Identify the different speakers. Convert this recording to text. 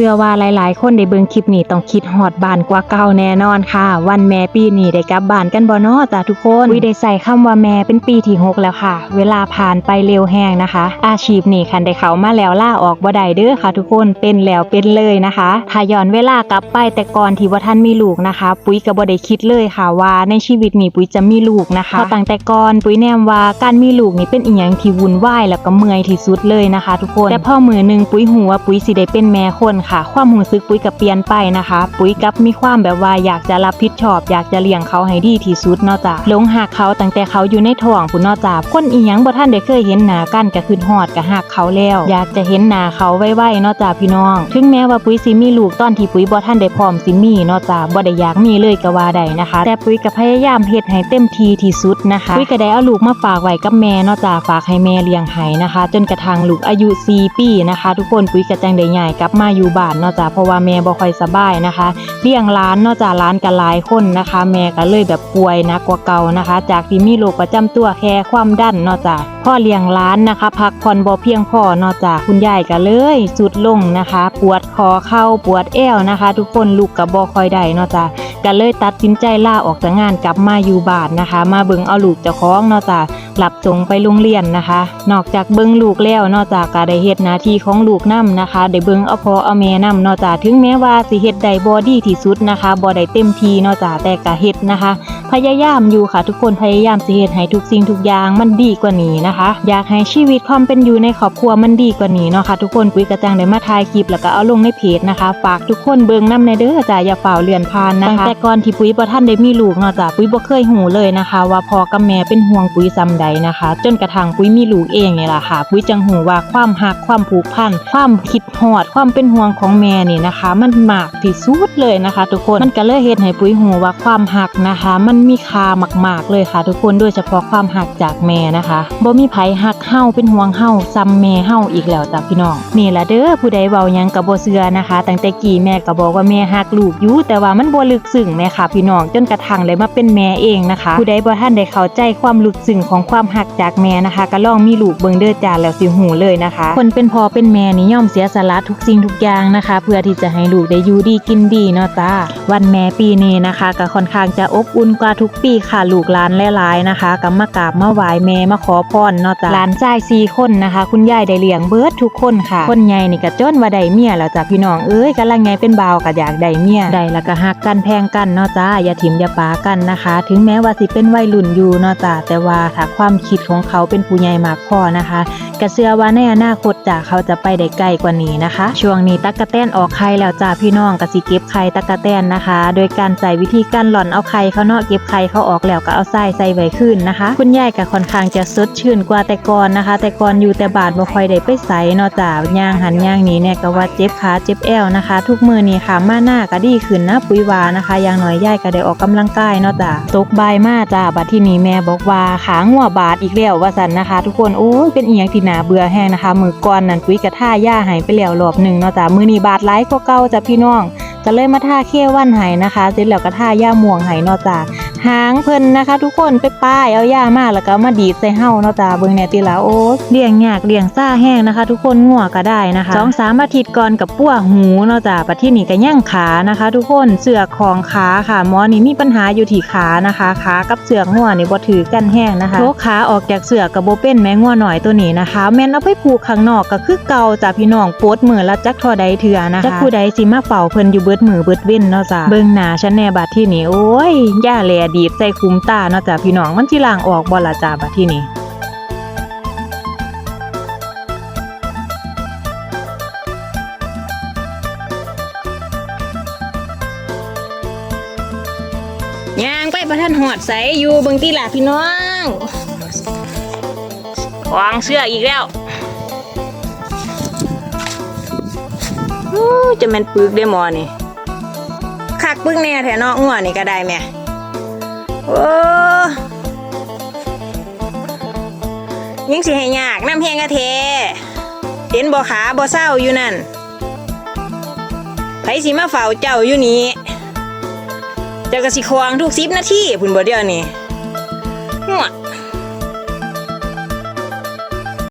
Speaker 1: ชื่อว่าหลายๆ คนได้เบิ่งคลิปนี้ต้องคิดฮอดบ้านกว่าเก่าแน่นอนค่ะ วันแม่ปีนี้ได้กลับบ้านกันบ่นาะจ้าทุกคนวิได้ใส่คำว่าแม่เป็นปีที่หกแล้วค่ะ เวลาผ่านไปเร็วแห้งนะคะ อาชีพนี้คันได้เขามาแล้วล่าออกบ่ได้เด้อค่ะ ทุกคนเป็นแล้วเป็นเลยนะคะถ้าย้อนเวลากลับไปแต่ก่อนที่ว่าท่านมีลูกนะคะ ปุ๋ยก็บ่ได้คิดเลยค่ะว่าในชีวิตนี้ปุ๋ยจะมีลูกนะคะพราะตั้งแต่ก่อนปุ๋ยแนมว่าการมีลูกนี่เป็นอีหยังที่วุ่นวายแล้วก็เมื่อยที่สุดเลยนะคะ ทุกคนแต่พอมือหนึงปุ๋ยหัวาปุ๋ยสิได้เป็นแม่คนค่ะ ความรู้สึกปุ๋ยก็เปลี่ยนไปนะคะ ปุ๋ยกับมีความแบบว่าอยากจะรับผิดชอบ อยากจะเลี้ยงเขาให้ดีที่สุดเนาะจ้ะหลงหักเขาตั้งแต่เขาอยู่ในท้องพุ่นเนาะจ้ะคนอีหยังบ่ท่านได้เคยเห็นหน้ากันก็คือฮอดก็หักเขาแล้ว อยากจะเห็นหน้าเขาไว้ๆเนาะจ้ะพี่น้อง ถึงแม้ว่าปุ๋ยสิมีลูกตอนที่ปุ๋ยบ่ท่านได้พร้อมสิมีเนาะจ้ะบ่ได้อยากมีเลยก็ว่าได้นะคะ แต่ปุ๋ยก็พยายามเฮ็ดให้เต็มที่ที่สุดนะคะปุ๋ยก็ได้เอาลูกมาฝากไว้กับแม่เนาะจ้ะฝากให้แม่เลี้ยงให้นะคะ จนกระทั่งลูกอายุ4ปีนะคะ ทุกคนปุ๋ยก็จังได้ย้ายกลับมาอยู่บ้านเนาะจ้ะเพราะว่าแม่บ่ค่อยสบายนะคะ เลี้ยงหล้านเนาะจ้ะหล้านก็หลายคนนะคะ แม่ก็เลยแบบป่วยนะกว่าเก่านะคะ จากที่มีโรคประจำตัวแค่ความดันเนาะจ้ะพ่อเลี้ยงหล้านนะคะ พักผ่อนบ่เพียงพอเนาะจ้ะคุณยายก็เลยสุดลงนะคะ ปวดคอเข่าปวดเอวนะคะ ทุกคนลูกก็บ่ค่อยได้เนาะจ้ะ ก็เลยตัดสินใจลาออกจากงานกลับมาอยู่บ้านนะคะ มาเบิ่งเอาลูกเจ้าของเนาะจ้ะหลับส่งไปโรงเรียนนะคะ นอกจากเบิ่งลูกแล้วนอกจากการได้เฮ็ดหน้าที่ของลูกนํนะคะได้เบิ่งเอาพ่อเอาแม่นำนอกจากถึงแม้ว่าสิเฮ็ดได้บ่ดีที่สุดนะคะบ่ได้เต็มที่นอกจากแต่ก็เฮ็ดนะคะ พยายามอยู่ค่ะทุกคนพยายามสิเฮ็ดให้ทุกสิ่งทุกอย่างมันดีกว่านี้นะคะ อยากให้ชีวิตความเป็นอยู่ในครอบครัวมันดีกว่านี้เนาะค่ะทุกคนปุ๋ยกระจังได้มาถ่ายคลิปแล้วก็เอาลงในเพจนะคะฝากทุกคนเบิ่งน้ำในเด้อจ้ะอย่าฝ่าเลื่อนผ่านนะคะตั้งแต่ก่อนที่ปุ๋ยบ่ทันได้มีลูกเนาะจ้ะปุ๋ยบ่เคยหูเลยนะคะ ว่าพ่อกับแม่เป็นห่วงปุ๋ยซำใดนะคะ จนกระทั่งปุ๋ยมีลูกเองเนี่ยล่ะค่ะปุ๋ยจังหูว่าความหักความผูกพันความคิดฮอดความเป็นห่วงของแม่นี่นะคะ มันมากที่สุดเลยนะคะ ทุกคนมันก็เลยเฮ็ดให้ปุ๋ยหูว่าความหักนะคะ มันมีค่ามากๆเลยค่ะ ทุกคนโดยเฉพาะความหักจากแม่นะคะบ่มีไผหักเฮาเป็นห่วงเฮาซ้ำแม่เฮาอีกแล้วจ้ะพี่น้องนี่ละเด้อผู้ใดเว้ายังก็บ่เชื่อนะคะตั้งแต่กี้แม่ก็บอกว่าแม่หักลูกอยู่แต่ว่ามันบ่ลึกซึ้งแม่ค่ะ พี่น้องจนกระทั่งได้มาเป็นแม่เองนะคะ ผู้ใดบ่ทันได้เข้าใจความลึกซึ้งของความหักจากแม่นะคะก็ลองมีลูกเบิ่งเด้อจ้าแล้วสิหูเลยนะคะ คนเป็นพ่อเป็นแม่นี่ย่อมเสียสละทุกสิ่งทุกอย่างนะคะ เพื่อที่จะให้ลูกได้อยู่ดีกินดีเนาะจ้าวันแม่ปีนี้นะคะก็ค่อนข้างจะอบอุ่นกว่าทุกปีค่ะลูกหลานหลายๆนะคะก็มากราบมาไหว้แม่มาขอพรเนาะจ้าหลานชายสี่คนนะคะ คุณยายได้เลี้ยงเบิร์ดทุกคนค่ะ คนใหญ่นี่ก็จนว่าได้เมียแล้วจ้ะพี่น้องเอ้ยกำลังไงเป็นบ่าวก็อยากได้เมียได้แล้วก็ฮักกันแพงกันเนาะจ้าอย่าถิ่มอย่าปากันนะคะ ถึงแม้ว่าสิเป็นวัยรุ่นอยู่เนาะจ้าแต่ว่าถ้าความคิดของเขาเป็นผู้ใหญ่มากพอนะคะก็เชื่อว่าในอนาคตจ้าเขาจะไปได้ไกลกว่านี้นะคะ ช่วงนี้ตั๊กกะแตนออกไข่แล้วจ้าพี่น้องก็สิเก็บไข่ตั๊กกะแตนนะคะ โดยการใส่วิธีการหล่อนเอาไข่เขาเนาะเก็บไข่เขาออกแล้วก็เอาไส้ใส่ไว้ขึ้นนะคะ คุณยายก็ค่อนข้างจะสดชื่นกว่าแต่ก่อนนะคะ แต่ก่อนอยู่แต่บานบ่ค่อยได้ไปไสเนาะจ้าย่างหันย่างหนี้เนี่ยก็ว่าเจ็บขาเจ็บแอวนะคะ ทุกมือนี่ค่ะมาหน้าก็ดีขึ้นนะปุ๋ยวานะคะอย่างน้อยยายก็ได้ออกกำลังกายเนาะจ้าตกบายมาจ้าบัดที่นี้แม่บอกว่าขางัวบาดอีกแล้วว่าสันนะคะ ทุกคนโอ้ยเป็นอีหยังที่น่าเบื่อแห้งนะคะ มือก่อนนั่นปุ๋ยกระท่าย่าหายไปแล้วรอบหนึ่งเนาะจ้ามือนี้บาดหลายกว่าเก่าจ้ะพี่น้อง ก็เลยมาท่าเขี้ยววันไห้นะคะเสร็จแล้วก็ท่าย่าม่วงไห้นาะจ้าหางเพิ่นนะคะ ทุกคนไปป้ายเอาย่ามาแล้วก็มาดีดใส่เฮาเนาะจ้าเบิ่งแน่ติละโอ้เลี้ยงยากเลี้ยงซ่าแห้งนะคะ ทุกคนงัวก็ได้นะคะสองสามอาทิตย์ก่อนกับปั้วหูเนาะจ้าปัดที่นี่ก็ย่างขานะคะ ทุกคนเสือกของขาค่ะหมอนี่มีปัญหาอยู่ที่ขานะคะขากับเสือกงัวนี่บ่ถือกันแห้งนะคะโชขาออกจากเสือกกับโบเป็นแม่งัวหน่อยตัวนี้นะคะ แม่นเอาไปผูกข้างนอกก็คือเก่าจ้าพี่น้องปวดมือละจักทอใดเถื่อนะคะจักผู้ใดสิมาเฝ้าเพิ่นอยู่เบิดมือเบิดเว้นเนาะจ้าเบิ่งหน้าฉันแน่บัดที่นี่โอ้ยย่าแลดีดใส่คุ้มตาเนาะจ้าพี่น้องมันสิล้างออกบ่ล่ะจ้าบัดที่นี่ย่างไปประทันหอดใสอยู่เบิ่งตีหล่ะพี่น้องวางเสื้ออีกแล้วอู้จะแม่นปึกได้หมอนี่ คักปึกแน่แถเนาะงัวนี่ก็ได้แม่โอ้ยังสิให้ยากน้ำแห้งกะเทเห็นบ่ขาบ่เศร้าอยู่นั่นไผสิมาเฝ้าเจ้าอยู่นี่เจ้าก็สิควางทุกสิบนาทีพุ่นบ่เดียวนี่หัว